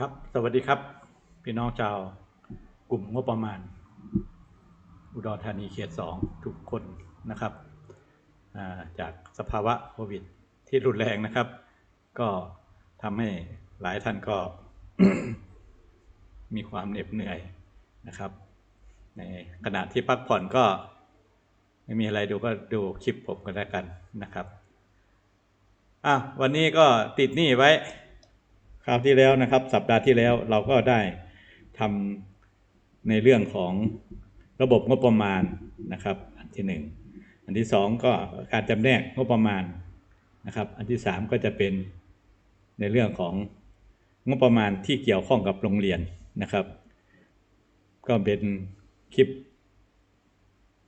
ครับ สวัสดีครับ พี่น้องชาวกลุ่มงบประมาณ อุดรธานีเขตสองทุกคนนะครับ จากสภาวะโควิดที่รุนแรงนะครับ ก็ทำให้หลายท่านก็มีความเหน็ดเหนื่อยนะครับ ในขณะที่พักผ่อนก็ ไม่มีอะไรดูก็ดูคลิปผมก็แล้วกันนะครับ อะวันนี้ก็ติดหนี้ไว้ คราวที่แล้วนะครับ สัปดาห์ที่แล้วเราก็ได้ทำในเรื่องของระบบงบประมาณนะครับ อันที่หนึ่งอันที่สองก็การจำแนกงบประมาณนะครับ อันที่สามก็จะเป็นในเรื่องของงบประมาณที่เกี่ยวข้องกับโรงเรียนนะครับ ก็เป็นคลิป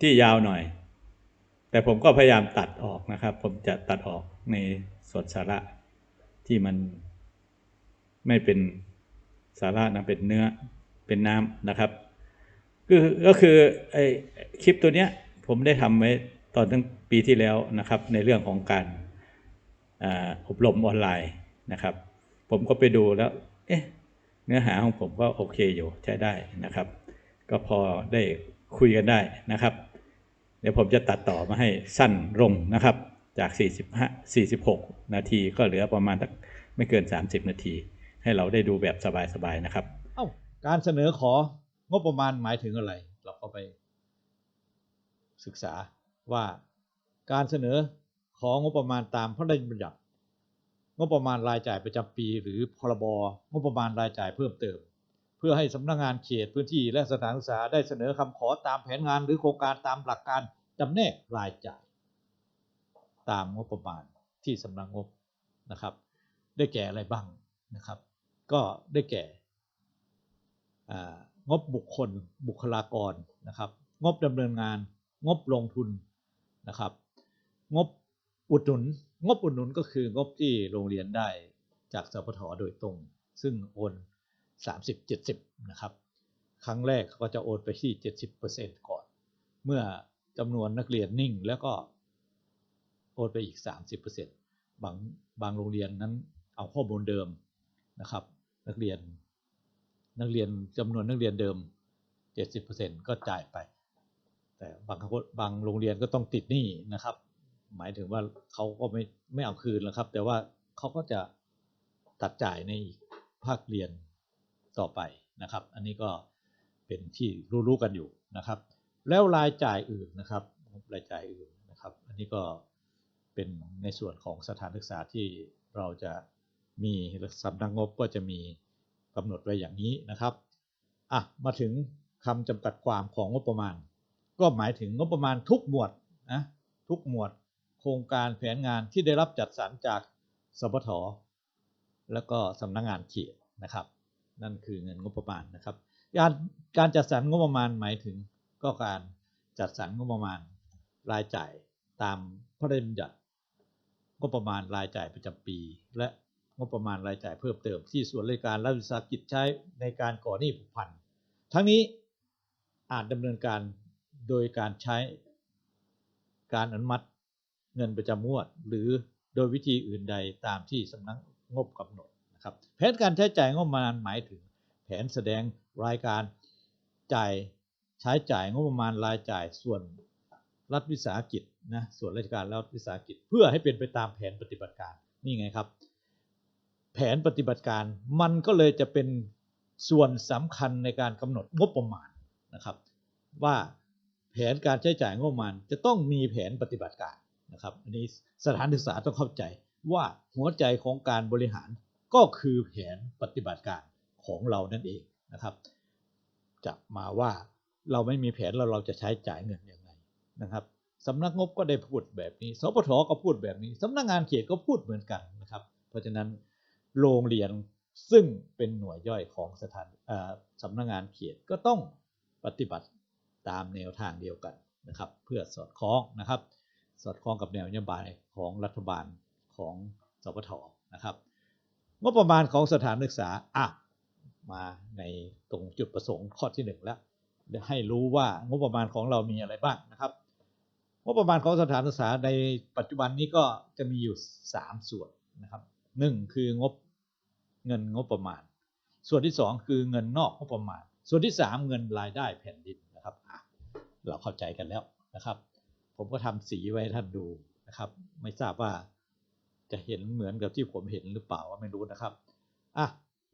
ที่ยาวหน่อย แต่ผมก็พยายามตัดออกนะครับ ผมจะตัดออกในส่วนสาระที่มัน ไม่เป็นสาระนะเป็นเนื้อเป็นน้ำนะครับก็คือไอคลิปตัวเนี้ยผมได้ทำไว้ตอนตั้งปีที่แล้วนะครับ ในเรื่องของการอบรมออนไลน์นะครับ ผมก็ไปดูแล้ว เอ๊ะเนื้อหาของผมก็โอเคอยู่ใช้ได้นะครับ ก็พอได้คุยกันได้นะครับ เดี๋ยวผมจะตัดต่อมาให้สั้นลงนะครับ จาก 45 46 นาทีก็เหลือประมาณไม่เกิน 30 นาที ให้เราได้ดูแบบสบายๆนะครับ เอ้าการเสนอของบประมาณหมายถึงอะไร เราก็ไปศึกษาว่าการเสนอของงบประมาณตามพระราชบัญญัติงบประมาณรายจ่ายประจำปี หรือพรบงบประมาณรายจ่ายเพิ่มเติม เพื่อให้สำนักงานเขตพื้นที่และสถานศึกษาได้เสนอคำขอตามแผนงานหรือโครงการตามหลักการจำแนกรายจ่าย ตามงบประมาณที่สำนักงบนะครับ ได้แก่อะไรบ้างนะครับ ก็ได้แก่งบบุคคลบุคลากรนะครับ งบดำเนินงาน งบลงทุนนะครับ งบอุดหนุน งบอุดหนุนก็คืองบที่โรงเรียนได้จากสพทโดยตรง ซึ่งโอน 30-70 นะครับ ครั้งแรกเขาก็จะโอนไปที่ 70%ก่อน เมื่อจำนวนนักเรียนนิ่งแล้วก็โอนไปอีก 30%บางบางโรงเรียนนั้นเอาข้อมูลเดิมนะครับ นักเรียน นักเรียนจำนวนนักเรียนเดิม 70%ก็จ่ายไป แต่บางคนบางโรงเรียนก็ต้องติดหนี้นะครับ หมายถึงว่าเขาก็ไม่ไม่เอาคืนแล้วครับ แต่ว่าเขาก็จะตัดจ่ายในอีกภาคเรียนต่อไปนะครับ อันนี้ก็เป็นที่รู้ๆกันอยู่นะครับ แล้วรายจ่ายอื่นนะครับ รายจ่ายอื่นนะครับ อันนี้ก็เป็นในส่วนของสถานศึกษาที่เราจะ มีสำนักงบก็จะมีกำหนดไว้อย่างนี้นะครับอะมาถึงคำจำกัดความของงบประมาณ ก็หมายถึงงบประมาณทุกหมวดนะทุกหมวดโครงการแผนงานที่ได้รับจัดสรรจากสปทแล้วก็สำนักงานเขตนะครับ นั่นคือเงินงบประมาณนะครับ การการจัดสรรงบประมาณหมายถึงก็การจัดสรรงบประมาณรายจ่ายตามพระราชบัญญัติงบประมาณรายจ่ายประจำปี และ งบประมาณรายจ่ายเพิ่มเติมที่ส่วนราชการรัฐวิสาหกิจใช้ในการก่อหนี้ผูกพัน ทั้งนี้อาจดำเนินการโดยการใช้การอนุมัติเงินประจำงวด หรือโดยวิธีอื่นใดตามที่สำนักงบกำหนดนะครับแผนการใช้จ่ายงบประมาณหมายถึง แผนแสดงรายการจ่ายใช้จ่ายงบประมาณรายจ่ายส่วนรัฐวิสาหกิจนะส่วนราชการรัฐวิสาหกิจ เพื่อให้เป็นไปตามแผนปฏิบัติการนี่ไงครับ แผนปฏิบัติการ มันก็เลยจะเป็นส่วนสำคัญในการกำหนดงบประมาณนะครับ ว่าแผนการใช้จ่ายงบประมาณ จะต้องมีแผนปฏิบัติการนะครับอันนี้สถานศึกษาต้องเข้าใจว่าหัวใจของการบริหารก็คือแผนปฏิบัติการของเรานั่นเองนะครับ จะมาว่าเราไม่มีแผนแล้วเราจะใช้จ่ายเงินยังไงนะครับสำนักงบก็ได้พูดแบบนี้ สปทก็พูดแบบนี้สำนักงานเขตก็พูดเหมือนกันนะครับ เพราะฉะนั้น โรงเรียนซึ่งเป็นหน่วยย่อยของสถานสำนักงานเขตก็ต้องปฏิบัติตามแนวทางเดียวกันนะครับ เพื่อสอดคล้องนะครับ สอดคล้องกับแนวนโยบายของรัฐบาลของสปทนะครับงบประมาณของสถานศึกษาอะมาในตรงจุดประสงค์ข้อที่หนึ่งแล้วให้รู้ว่างบประมาณของเรามีอะไรบ้างนะครับงบประมาณของสถานศึกษาในปัจจุบันนี้ก็จะมีอยู่ 3 ส่วนนะครับหนึ่งคืองบ เงินงบประมาณ ส่วนที่สองคือเงินนอกงบประมาณ ส่วนที่สามเงินรายได้แผ่นดินนะครับเราเข้าใจกันแล้วนะครับ ผมก็ทำสีไว้ท่านดูนะครับ ไม่ทราบว่าจะเห็นเหมือนกับที่ผมเห็นหรือเปล่าไม่รู้นะครับอะ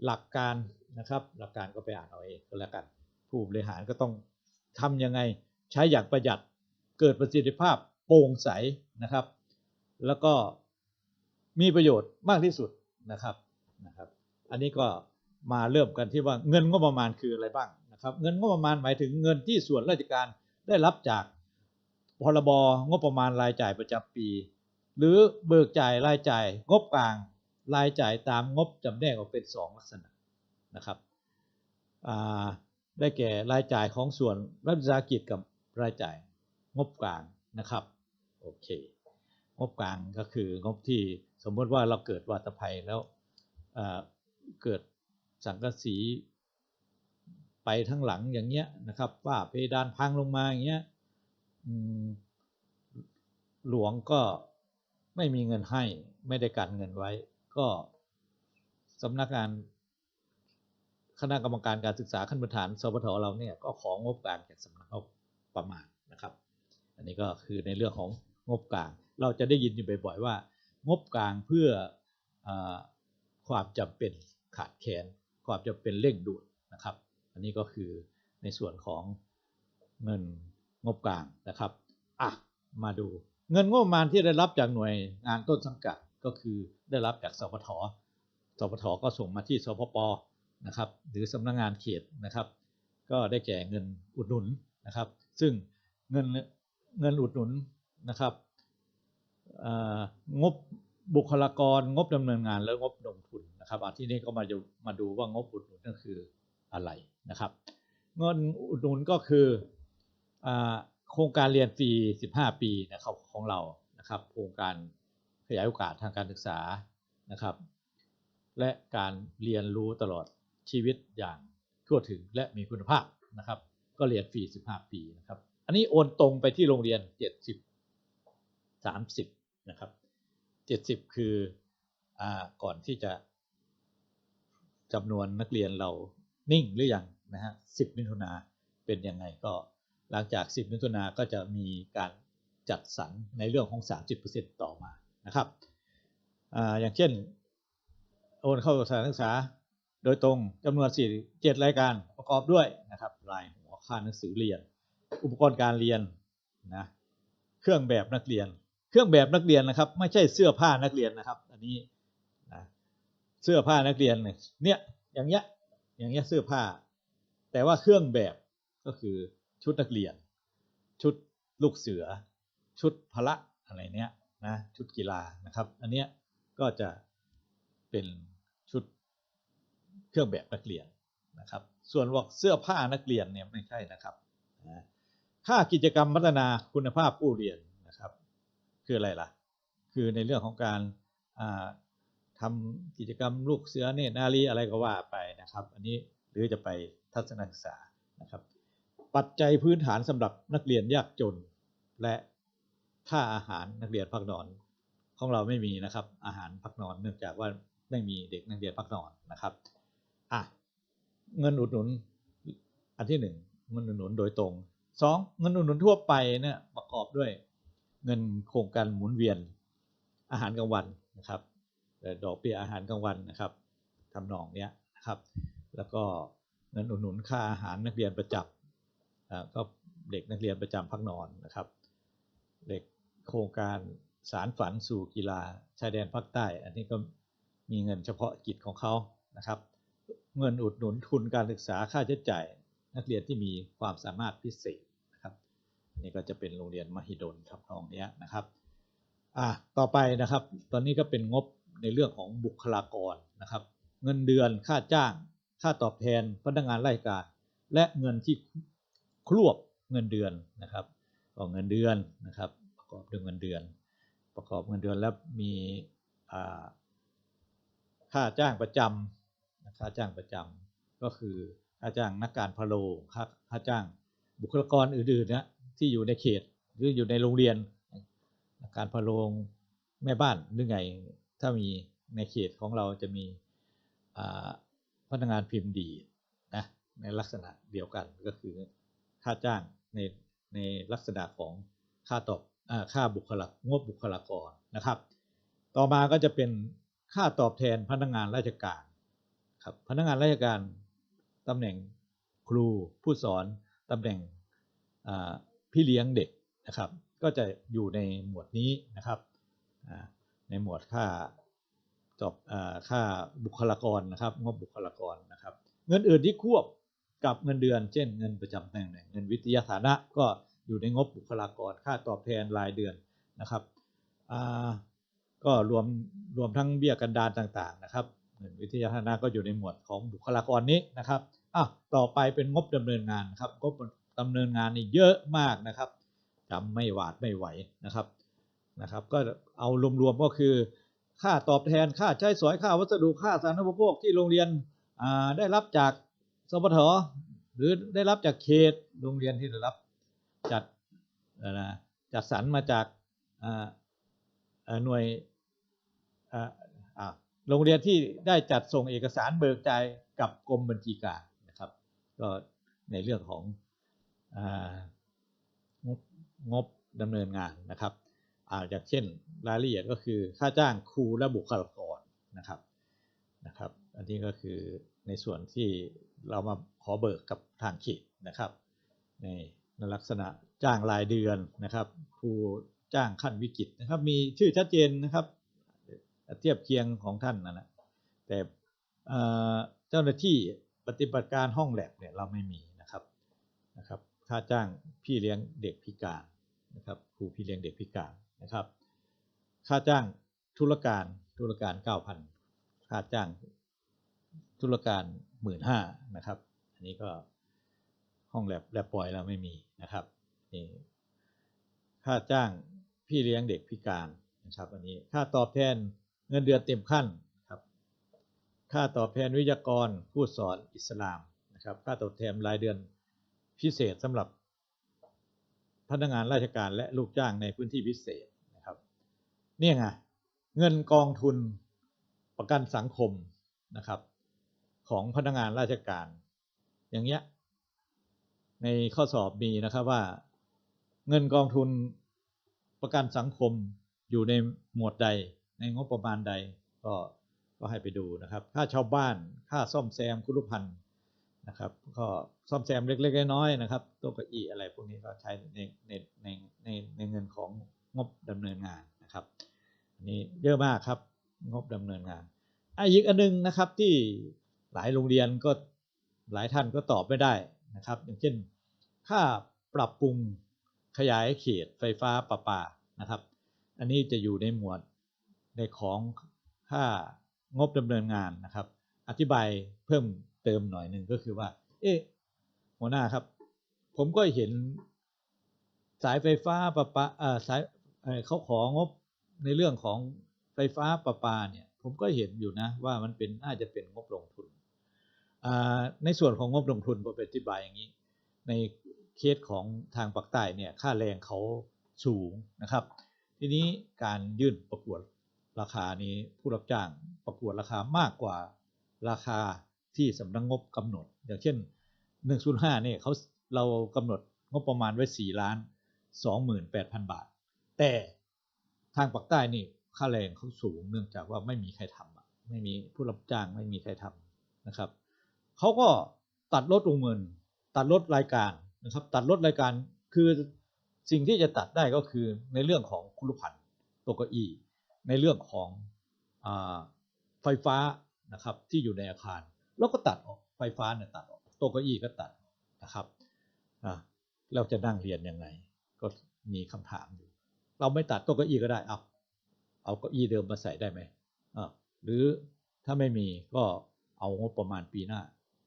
หลักการนะครับหลักการก็ไปอ่านเอาเองก็แล้วกัน ผู้บริหารก็ต้องทำยังไงใช้อย่างประหยัดเกิดประสิทธิภาพโปร่งใสนะครับ แล้วก็มีประโยชน์มากที่สุดนะครับนะครับ อันนี้ก็มาเริ่มกันที่ว่าเงินงบประมาณคืออะไรบ้างนะครับเงินงบประมาณหมายถึงเงินที่ส่วนราชการได้รับจากพรบงบประมาณรายจ่ายประจำปี หรือเบิกจ่ายรายจ่ายงบกลางรายจ่ายตามงบจำแนกออกเป็นสองลักษณะนะครับได้แก่รายจ่ายของส่วนรัฐวิสาหกิจกับรายจ่ายงบกลางนะครับโอเคงบกลางก็คืองบที่สมมติว่าเราเกิดวาตภัยแล้ว เกิดสังกะสีไปทั้งหลังอย่างเงี้ยนะครับว่าเพดานพังลงมาอย่างเงี้ยหลวงก็ไม่มีเงินให้ไม่ได้กันเงินไว้ ก็สำนักงานคณะกรรมการการศึกษาขั้นพื้นฐานสพทเราเนี่ยก็ของงบกลางจากสำนักงบประมาณนะครับ อันนี้ก็คือในเรื่องของงบกลาง เราจะได้ยินอยู่บ่อยๆว่า งบกลางเพื่ออความจำเป็น ขาดแคลนความจำเป็นเร่งด่วนนะครับ อันนี้ก็คือในส่วนของเงินงบกลางนะครับอะมาดูเงินงบประมาณที่ได้รับจากหน่วยงานต้นสังกัดก็คือได้รับจากสพทสพทก็ส่งมาที่สพปนะครับ หรือสำนักงงานเขตนะครับ ก็ได้แก่เงินอุดหนุนนะครับ ซึ่งเงินเงินอุดหนุนนะครับอ่องบบุคลากรงบดำเนินงานและงบลงทุน นะครับอันที่นี้ก็มาดูมาดูว่างบอุดหนุนนั่นคืออะไรนะครับ เงินอุดหนุนก็คืออโครงการเรียนฟรี 15 ปีนะครับของเรานะครับ โครงการขยายโอกาสทางการศึกษานะครับ และการเรียนรู้ตลอดชีวิตอย่างทั่วถึงและมีคุณภาพนะครับ ก็เรียนฟรี 15 ปีนะครับ อันนี้โอนตรงไปที่โรงเรียน 70 30 นะครับ 70 คืออก่อนที่จะ จำนวนนักเรียนเรานิ่งหรือยังนะฮะ 10 มิถุนาเป็นยังไงก็ หลังจาก 10 มิถุนาก็จะมีการจัดสรรในเรื่องของ 30%ต่อมานะครับออย่างเช่น โอนเข้าสถานศึกษาโดยตรงจำนวน 4 7 รายการประกอบด้วยนะครับรายหัวค่าหนังสือเรียน อุปกรณ์การเรียนนะเครื่องแบบนักเรียน เครื่องแบบนักเรียนนะครับ ไม่ใช่เสื้อผ้านักเรียนนะครับ อันนี้ เสื้อผ้านักเรียนเนี่ยอย่างเงี้ยอย่างเงี้ยเสื้อผ้า แต่ว่าเครื่องแบบก็คือชุดนักเรียน ชุดลูกเสือ ชุดพละอะไรเนี้ยนะชุดกีฬานะครับ อันเนี้ยก็จะเป็นชุดเครื่องแบบนักเรียนนะครับ ส่วนว่าเสื้อผ้านักเรียนเนี่ยไม่ใช่นะครับค่ากิจกรรมพัฒนาคุณภาพผู้เรียนนะครับ คืออะไรล่ะ คือในเรื่องของการ อ่าทำกิจกรรมลูกเสือเนตรนารีอะไรก็ว่าไปนะครับ อันนี้หรือจะไปทัศนศึกษานะครับ ปัจจัยพื้นฐานสำหรับนักเรียนยากจน และค่าอาหารนักเรียนพักนอนของเราไม่มีนะครับ อาหารพักนอนเนื่องจากว่าไม่มีเด็กนักเรียนพักนอนนะครับอะเงินอุดหนุน อันที่หนึ่งเงินอุดหนุนโดยตรงสองเงินอุดหนุนทั่วไปเนี่ยประกอบด้วย เงินโครงการหมุนเวียนอาหารกลางวันนะครับ ดอกเบี้ยอาหารกลางวันนะครับทำนองเนี้ยนะครับ แล้วก็เงินอุดหนุนค่าอาหารนักเรียนประจำอ่าก็เด็กนักเรียนประจำพักนอนนะครับเด็กโครงการสารฝันสู่กีฬาชายแดนภาคใต้ อันนี้ก็มีเงินเฉพาะกิจของเขานะครับ เงินอุดหนุนทุนการศึกษาค่าใช้จ่ายนักเรียนที่มีความสามารถพิเศษนะครับนี่ก็จะเป็นโรงเรียนมหิดลครับตรงเนี้ยนะครับอะต่อไปนะครับ ตอนนี้ก็เป็นงบ ในเรื่องของบุคลากรนะครับ เงินเดือนค่าจ้าง ค่าตอบแทนพนักงานราชการ และเงินที่ครวบเงินเดือนนะครับก็เงินเดือนนะครับ ประกอบด้วยเงินเดือน ประกอบเงินเดือนแล้วมีค่าจ้างประจำค่าจ้างประจำก็คือค่าจ้างนักการพะโลค่าค่าจ้างบุคลากรอื่นๆนะที่อยู่ในเขตหรืออยู่ในโรงเรียน การพะโลงแม่บ้านหรือไง ถ้ามีในเขตของเราจะมีพนักงานพิมพ์ดีนะในลักษณะเดียวกันก็คือค่าจ้างในในลักษณะของค่าตอบอค่าบุคลากงบบุคลากรนะครับ ต่อมาก็จะเป็นค่าตอบแทนพนักงานราชการครับพนักงานราชการตำแหน่งครูผู้สอนตำแหน่งพี่เลี้ยงเด็กนะครับ ก็จะอยู่ในหมวดนี้นะครับ ในหมวดค่าตอบอาค่าบุคลากรนะครับงบบุคลากรนะครับ เงินอื่นที่ควบกับเงินเดือน เช่นเงินประจำตำแหน่งเงินวิทยาฐานะก็อยู่ในงบบุคลากรค่าตอบแทนรายเดือนนะครับอ่าก็รวมรวมทั้งเบี้ยกันดารต่างๆนะครับเงินวิทยาฐานะก็อยู่ในหมวดของบุคลากรนี้นะครับอะต่อไปเป็นงบดำเนินงานครับงบดำเนินงานนี่เยอะมากนะครับจำไม่หวาดไม่ไหวนะครับ นะครับก็เอารวมๆก็คือค่าตอบแทนค่าใช้สอยค่าวัสดุค่าสาธารณูปโภคที่โรงเรียนได้รับจากสปทหรือได้รับจากเขตโรงเรียนที่ได้รับจัดเอ่อนะจัดสรรมาจากหน่วยโรงเรียนที่ได้จัดส่งเอกสารเบิกจ่ายกับกรมบัญชีกลารนะครับ ก็ในเรื่องขององงบดำเนินงานนะครับ อ่าอย่างเช่นรายละเอียดก็คือค่าจ้างครูและบุคลากรนะครับนะครับ อันนี้ก็คือในส่วนที่เรามาขอเบิกกับทางเขตนะครับในในลักษณะจ้างรายเดือนนะครับ ครูจ้างขั้นวิกฤตนะครับ มีชื่อชัดเจนนะครับ เทียบเคียงของท่านนะนะแต่เอ่อเจ้าหน้าที่ปฏิบัติการห้องแลบเนี่ยเราไม่มีนะครับนะครับค่าจ้างพี่เลี้ยงเด็กพิการนะครับครูพี่เลี้ยงเด็กพิการ นะครับ ค่าจ้างธุรการธุรการ9,000ค่าจ้างธุรการ15,000นะครับ อันนี้ก็ห้องแลบแลบปล่อยเราไม่มีนะครับนี่ค่าจ้างพี่เลี้ยงเด็กพิการนะครับ อันนี้ค่าตอบแทนเงินเดือนเต็มขั้นครับ ค่าตอบแทนวิทยากรผู้สอนอิสลามนะครับ ค่าตอบแทนรายเดือนพิเศษสำหรับพนักงานราชการและลูกจ้างในพื้นที่พิเศษ เนี่ยไงเงินกองทุนประกันสังคมนะครับ ของพนักงานราชการ อย่างเงี้ยในข้อสอบมีนะครับว่า เงินกองทุนประกันสังคมอยู่ในหมวดใด ในงบประมาณใดก็ก็ให้ไปดูนะครับ ค่าชาวบ้าน ค่าซ่อมแซมคุรุพันธ์นะครับ ก็ซ่อมแซมเล็กๆน้อยๆนะครับต๊ะเก้าอี้อะไรพวกนี้ก็ใช้ในในในในในเงินของงบดำเนินงาน นะครับอันนี้เยอะมากครับงบดำเนินงานอะอีกอันหนึงนะครับที่หลายโรงเรียนก็หลายท่านก็ตอบไม่ได้นะครับ อย่างเช่น ค่าปรับปรุงขยายเขตไฟฟ้าประปานะครับ อันนี้จะอยู่ในหมวดในของค่างบดำเนินงานนะครับ อธิบายเพิ่มเติมหน่อยหนึ่งก็คือว่า เอ๊ะหัวหน้าครับ ผมก็เห็นสายไฟฟ้าประปาเอ่อสายเเขาของบ ในเรื่องของไฟฟ้าประปาเนี่ยผมก็เห็นอยู่นะว่ามันเป็นน่าจะเป็นงบลงทุน ในส่วนของงบลงทุนผมอธิบายอย่างนี้ ในเคสของทางปากใต้เนี่ยค่าแรงเขาสูงนะครับ ทีนี้การยื่นประกวดราคานี้ผู้รับจ้างประกวดราคามากกว่าราคาที่สำนักงบกำหนด อย่างเช่น 105เนี่ยเขาเรากำหนดงบประมาณไว้ 4 ล้าน 28,000 บาท แต่ ทางปากใต้นี่ค่าแรงเขาสูงเนื่องจากว่าไม่มีใครทำไม่มีผู้รับจ้างไม่มีใครทำนะครับเขาก็ตัดลดวงเงิน ตัดลดรายการนะครับตัดลดรายการคือสิ่งที่จะตัดได้ก็คือในเรื่องของคุรุพันธ์ตัวเก้าอี้ในเรื่องของอไฟฟ้านะครับที่อยู่ในอาคาร แล้วก็ตัดออกไฟฟ้าเนี่ยตัดออกตัวเก้าอี้ก็ตัดนะครับเราจะนั่งเรียนยังไง ก็มีคำถามอยู่ เราไม่ตัดตัวเก้าอี้ก็ได้เอาเอาเก้าอี้เดิมมาใส่ได้ไหมอ่าหรือถ้าไม่มีก็เอางบประมาณปีหน้า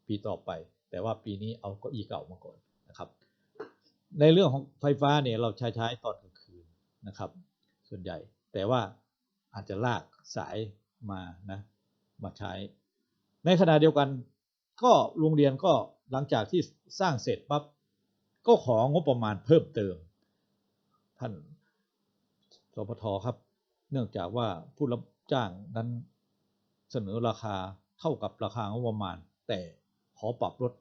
ปีต่อไป แต่ว่าปีนี้เอาเก้าอี้เก่ามาก่อนนะครับ ในเรื่องของไฟฟ้าเนี่ยเราใช้ใช้ตอนกลางคืนนะครับ ส่วนใหญ่แต่ว่าอาจจะลากสายมานะมาใช้ ในขณะเดียวกัน ก็โรงเรียนก็หลังจากที่สร้างเสร็จปั๊บก็ของบประมาณเพิ่มเติม ท่าน สพทครับ เนื่องจากว่าผู้รับจ้างนั้นเสนอราคาเท่ากับราคางบประมาณ แต่ขอปรับลด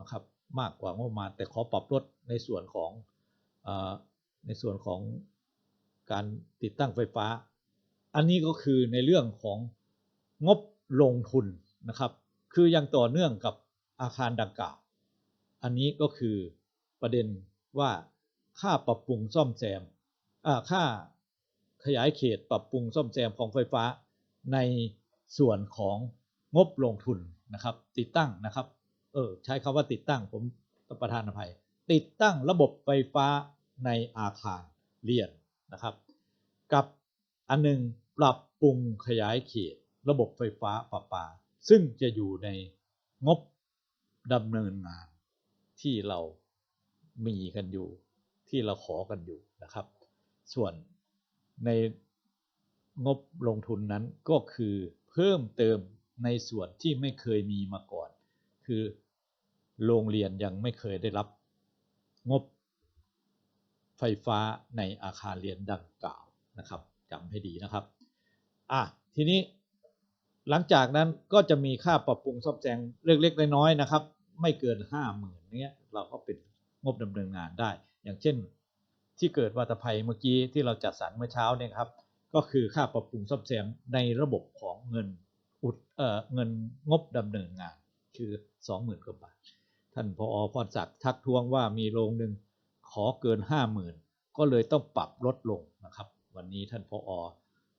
นะครับมากกว่างบประมาณ แต่ขอปรับลดในส่วนของอในส่วนของการติดตั้งไฟฟ้า อันนี้ก็คือในเรื่องของงบลงทุนนะครับ คือยังต่อเนื่องกับอาคารดังกล่าว อันนี้ก็คือประเด็นว่าค่าปรับปรุงซ่อมแซมค่า ขยายเขตปรับปรุงซ่อมแซมของไฟฟ้า ในส่วนของงบลงทุนนะครับ ติดตั้งนะครับ เออใช้คำว่าติดตั้งผมประธานอภัย ติดตั้งระบบไฟฟ้าในอาคารเรียนนะครับ กับอันหนึงปรับปรุงขยายเขต ระบบไฟฟ้าประปา ซึ่งจะอยู่ในงบดำเนินงานที่เรามีกันอยู่ที่เราขอกันอยู่นะครับ ส่วน ในงบลงทุนนั้นก็คือเพิ่มเติมในส่วนที่ไม่เคยมีมาก่อน คือโรงเรียนยังไม่เคยได้รับงบไฟฟ้าในอาคารเรียนดังกล่าวนะครับจำให้ดีนะครับอะทีนี้หลังจากนั้นก็จะมีค่าปรับปรุงซ่อมแซมเล็กๆน้อยๆนะครับ ไม่เกินห้าหมื่นเนี้ยเราก็เป็นงบดำเนินงานได้ อย่างเช่น ที่เกิดวัตภัยเมื่อกี้ที่เราจัดสรรเมื่อเช้าเนี่ยครับ ก็คือค่าปรับปรุงซ่อมแซมในระบบของเงินอุดเอ่อเงินงบดำเนินงาน คือสองหมื่นกว่าบาท ท่านพอพรศักดิ์ทักท้วงว่ามีโรงหนึ่งขอเกินห้าหมื่นก็เลยต้องปรับลดลงนะครับ วันนี้ท่านพอ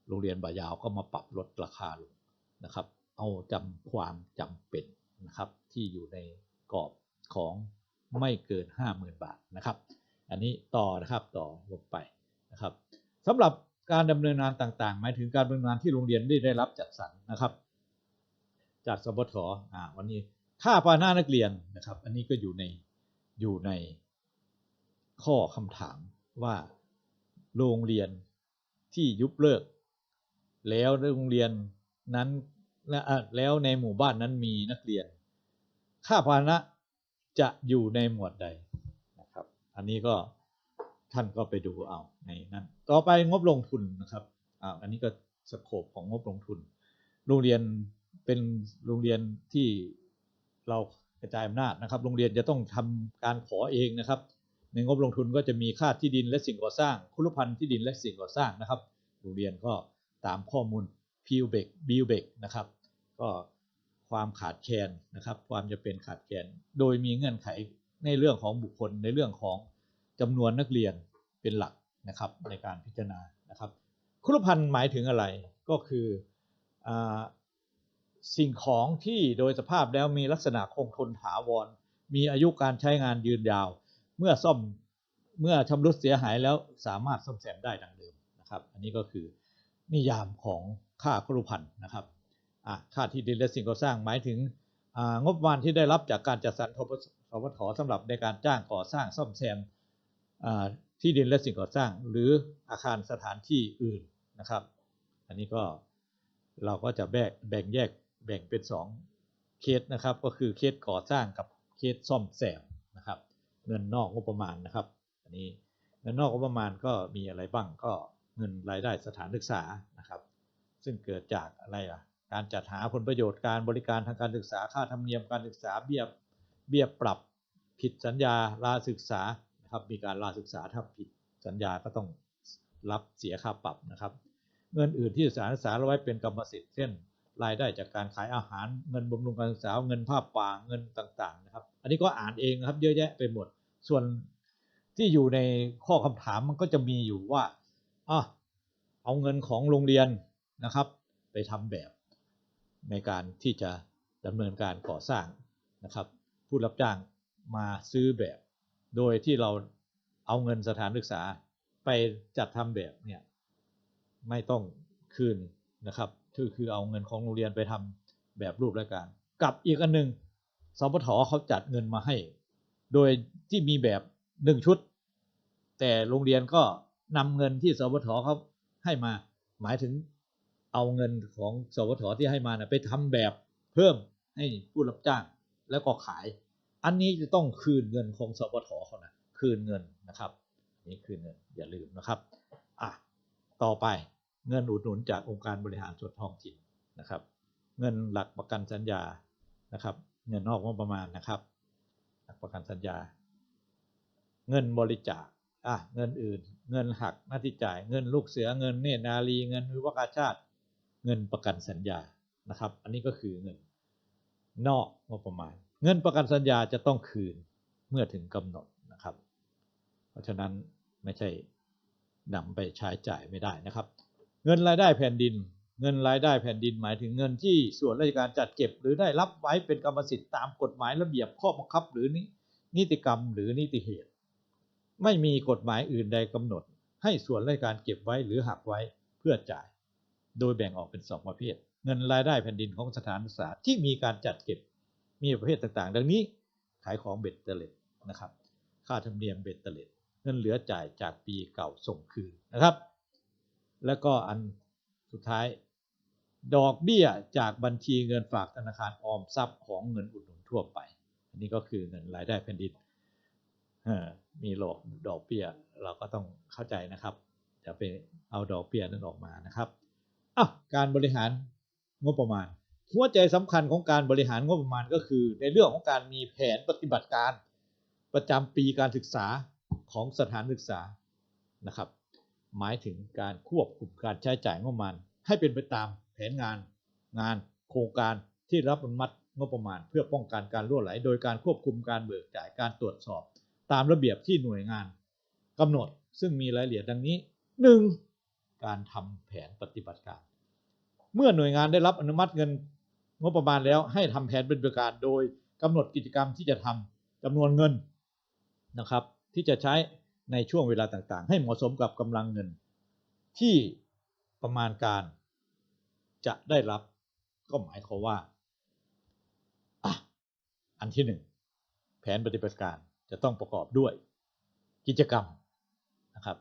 โรงเรียนบ่ายาวก็มาปรับลดราคาลงนะครับ เอาจำความจำเป็นนะครับที่อยู่ในกรอบของไม่เกินห้าหมื่นบาทนะครับ อันนี้ต่อนะครับต่อลงไปนะครับสำหรับการดำเนินงานต่างๆ หมายถึงการดำเนินงานที่โรงเรียนได้ได้รับจัดสรรนะครับ จากสบทอ่าวันนี้ค่าพาหน้านักเรียนนะครับ อันนี้ก็อยู่ในอยู่ในข้อคำถามว่าโรงเรียนที่ยุบเลิก แล้วโรงเรียนนั้นแล้วในหมู่บ้านนั้นมีนักเรียน ค่าพาหนะจะอยู่ในหมวดใด อันนี้ก็ท่านก็ไปดูเอาในนั้น ต่อไปงบลงทุนนะครับอ่าอันนี้ก็สโคปของงบลงทุน โรงเรียนเป็นโรงเรียนที่เรากระจายอำนาจนะครับ โรงเรียนจะต้องทำการขอเองนะครับ ในงบลงทุนก็จะมีค่าที่ดินและสิ่งก่อสร้าง คุรุพันธ์ที่ดินและสิ่งก่อสร้างนะครับ โรงเรียนก็ตามข้อมูล p u b e c b u b e c นะครับ ก็ความขาดแคลนนะครับ ความจะเป็นขาดแคลน โดยมีเงื่อนไข ในเรื่องของบุคคลในเรื่องของจำนวนนักเรียนเป็นหลักนะครับในการพิจารณานะครับคุรุพันธ์หมายถึงอะไรก็คืออสิ่งของที่โดยสภาพแล้วมีลักษณะคงทนถาวร มีอายุการใช้งานยืนยาว เมื่อซ่อมเมื่อชำรุดเสียหายแล้วสามารถซ่อมแซมได้ดังเดิมนะครับ อันนี้ก็คือนิยามของค่าคุรุพันธ์นะครับค่าที่ดินและสิ่งก่อสร้างหมายถึงงบประมาณที่ได้รับจากการจัดสรรทบ สพทสำหรับในการจ้างก่อสร้างซ่อมแซมที่ดินและสิ่งก่อสร้าง หรืออาคารสถานที่อื่นนะครับ อันนี้ก็เราก็จะแบ่งแบ่งแยกแบ่งเป็นสองเคสนะครับ ก็คือเคสก่อสร้างกับเคสซ่อมแซมนะครับ เงินนอกงบประมาณนะครับ อันนี้เงินนอกงบประมาณก็มีอะไรบ้างก็เงินรายได้สถานศึกษานะครับ ซึ่งเกิดจากอะไรอะการจัดหาผลประโยชน์การบริการทางการศึกษาค่าธรรมเนียมการศึกษาเบี้ย เบี้ยปรับผิดสัญญาลาศึกษานะครับมีการลาศึกษาถ้าผิดสัญญาก็ต้องรับเสียค่าปรับนะครับ เงินอื่นที่สานศึกษาเราไว้เป็นกรรมสิทธิ์เช่นรายได้จากการขายอาหารเงินบำรุงการศึกษาเงินผ้าป่าเงินต่างๆนะครับ อันนี้ก็อ่านเองครับเยอะแยะไปหมด ส่วนที่อยู่ในข้อคำถามมันก็จะมีอยู่ว่าอะเอาเงินของโรงเรียนนะครับ ไปทำแบบในการที่จะดำเนินการก่อสร้างนะครับ ผู้รับจ้างมาซื้อแบบ โดยที่เราเอาเงินสถานศึกษาไปจัดทำแบบเนี่ยไม่ต้องคืนนะครับคือคือเอาเงินของโรงเรียนไปทำแบบรูปรายการ กับอีกอันหนึ่งสปทเขาจัดเงินมาให้ โดยที่มีแบบหนึ่งชุด แต่โรงเรียนก็นำเงินที่สปทเขาให้มา หมายถึงเอาเงินของสปทที่ให้มานะไปทำแบบเพิ่มให้ผู้รับจ้าง แล้วก็ขาย อันนี้จะต้องคืนเงินของสปทเขานะคืนเงินนะครับนี่คืนเงินอย่าลืมนะครับอะต่อไปเงินอุดหนุนจากองค์การบริหารส่วนท้องถิ่นนะครับ เงินหลักประกันสัญญานะครับ เงินนอกงบประมาณนะครับ หลักประกันสัญญา เงินบริจาคอะเงินอื่น เงินหักหน้าที่จ่าย เงินลูกเสือเงินเนตรนารีเงินวิวกาชาติ เงินประกันสัญญานะครับ อันนี้ก็คือเงิน นอกงบประมาณ เงินประกันสัญญาจะต้องคืนเมื่อถึงกำหนดนะครับ เพราะฉะนั้นไม่ใช่นำไปใช้จ่ายไม่ได้นะครับ เงินรายได้แผ่นดิน เงินรายได้แผ่นดินหมายถึงเงินที่ส่วนราชการจัดเก็บ หรือได้รับไว้เป็นกรรมสิทธิ์ตามกฎหมายระเบียบข้อบังคับหรือนินติกรรมหรือนิติเหตุ ไม่มีกฎหมายอื่นใดกำหนด ให้ส่วนราชการเก็บไว้หรือหักไว้เพื่อจ่าย โดยแบ่งออกเป็นสองประเภท เงินรายได้แผ่นดินของสถานศึกษาที่มีการจัดเก็บมีประเภทต่างๆ ดังนี้ขายของเบ็ดเตล็ดนะครับค่าธรรมเนียมเบ็ดเตล็ดเงินเหลือจ่ายจากปีเก่าส่งคืนนะครับ แล้วก็อันสุดท้าย ดอกเบี้ยจากบัญชีเงินฝากธนาคารออมทรัพย์ของเงินอุดหนุนทั่วไป อันนี้ก็คือเงินรายได้แผ่นดินมีหลอกดอกเบี้ยเราก็ต้องเข้าใจนะครับ จะไปเอาดอกเบี้ยนั้นออกมานะครับอะการบริหาร งบประมาณ หัวใจสำคัญของการบริหารงบประมาณก็คือ ในเรื่องของการมีแผนปฏิบัติการประจำปีการศึกษาของสถานศึกษานะครับ หมายถึงการควบคุมการใช้จ่ายงบประมาณ ให้เป็นไปตามแผนงานงานโครงการที่รับอนุมัติงบประมาณ เพื่อป้องกันการรั่วไหล โดยการควบคุมการเบิกจ่ายการตรวจสอบ ตามระเบียบที่หน่วยงานกำหนดซึ่งมีรายละเอียดดังนี้ 1. การทำแผนปฏิบัติการ เมื่อหน่วยงานได้รับอนุมัติเงินงบประมาณแล้วให้ทำแผนเป็นประการโดยกำหนดกิจกรรมที่จะทำจำนวนเงินนะครับ ที่จะใช้ในช่วงเวลาต่างๆ ให้เหมาะสมกับกำลังเงิน ที่ประมาณการจะได้รับก็หมายความว่าอันที่หนึ่งแผนปฏิบัติการจะต้องประกอบด้วย กิจกรรมนะครับ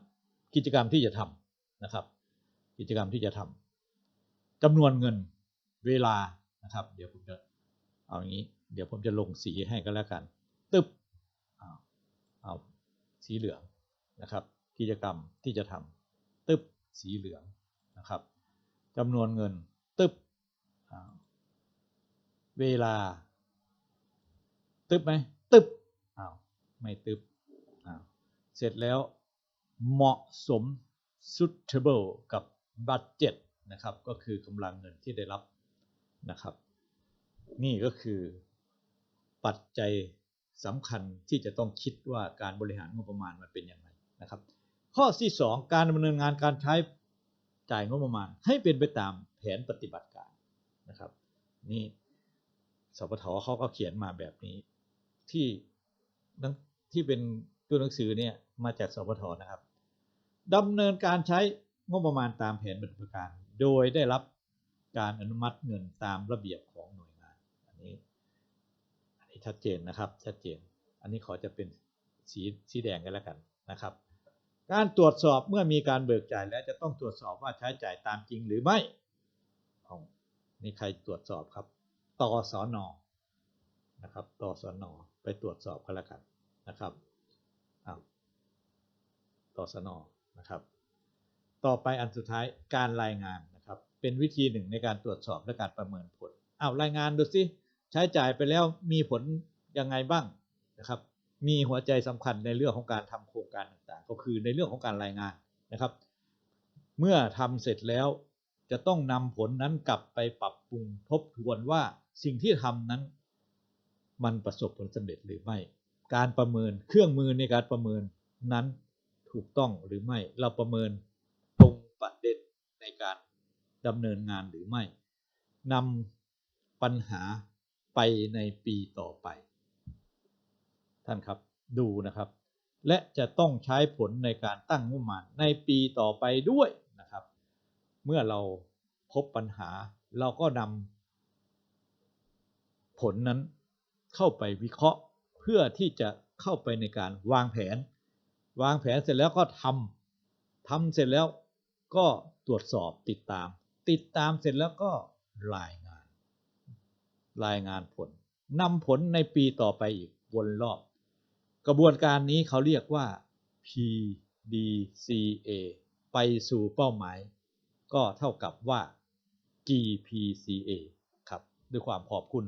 กิจกรรมที่จะทำนะครับ กิจกรรมที่จะทำ จำนวนเงินเวลานะครับ เดี๋ยวผมจะเอาอย่างนี้ เดี๋ยวผมจะลงสีให้ก็แล้วกันตึบเอาเอาสีเหลืองนะครับ กิจกรรมที่จะทำตึบสีเหลืองนะครับจำนวนเงินตึบเวลา ตึบไหมตึบอ้าวไม่ตึบอ้าวเสร็จแล้วเหมาะสม suitable กับ budget นะครับ ก็คือกำลังเงินที่ได้รับนะครับ นี่ก็คือปัจจัยสำคัญที่จะต้องคิดว่าการบริหารงบประมาณมันเป็นยังไงนะครับ ข้อที่สองการดำเนินงานการใช้จ่ายงบประมาณ ให้เป็นไปตามแผนปฏิบัติการนะครับ นี่สปทเขาก็เขียนมาแบบนี้ ที่นังที่เป็นตัวหนังสือเนี่ยมาจากสปทนะครับดำเนินการใช้งบประมาณตามแผนปฏิบัติการ โดยได้รับการอนุมัติเงินตามระเบียบของหน่วยงาน อันนี้ อันนี้ชัดเจนนะครับ ชัดเจน อันนี้ขอจะเป็นสีสีแดงกันแล้วกันนะครับ การตรวจสอบเมื่อมีการเบิกจ่ายแล้วจะต้องตรวจสอบว่าใช้จ่ายตามจริงหรือไม่เอานี่ใครตรวจสอบครับตสนนะครับตสนไปตรวจสอบกันแล้วกันนะครับอ้าวตสนนะครับ ต่อไปอันสุดท้ายการรายงาน เป็นวิธีหนึ่งในการตรวจสอบและการประเมินผลอ้าวรายงานดูสิใช้จ่ายไปแล้วมีผลยังไงบ้างนะครับ มีหัวใจสำคัญในเรื่องของการทำโครงการต่างๆ ก็คือในเรื่องของการรายงานนะครับ เมื่อทำเสร็จแล้วจะต้องนำผลนั้นกลับไปปรับปรุงทบทวนว่าสิ่งที่ทำนั้น มันประสบผลสำเร็จหรือไม่ การประเมินเครื่องมือในการประเมินนั้นถูกต้องหรือไม่ เราประเมินตรงประเด็นในการ ดำเนินงานหรือไม่นำปัญหาไปในปีต่อไป ท่านครับดูนะครับ และจะต้องใช้ผลในการตั้งงบประมาณในปีต่อไปด้วยนะครับ เมื่อเราพบปัญหาเราก็นำผลนั้นเข้าไปวิเคราะห์เพื่อที่จะเข้าไปในการวางแผน วางแผนเสร็จแล้วก็ทำทำเสร็จแล้วก็ตรวจสอบติดตาม ติดตามเสร็จแล้วก็รายงาน รายงานผลนำผลในปีต่อไปอีกวนรอบ กระบวนการนี้เขาเรียกว่า PDCA ไปสู่เป้าหมาย ก็เท่ากับว่า GPCA ครับ ด้วยความขอบคุณ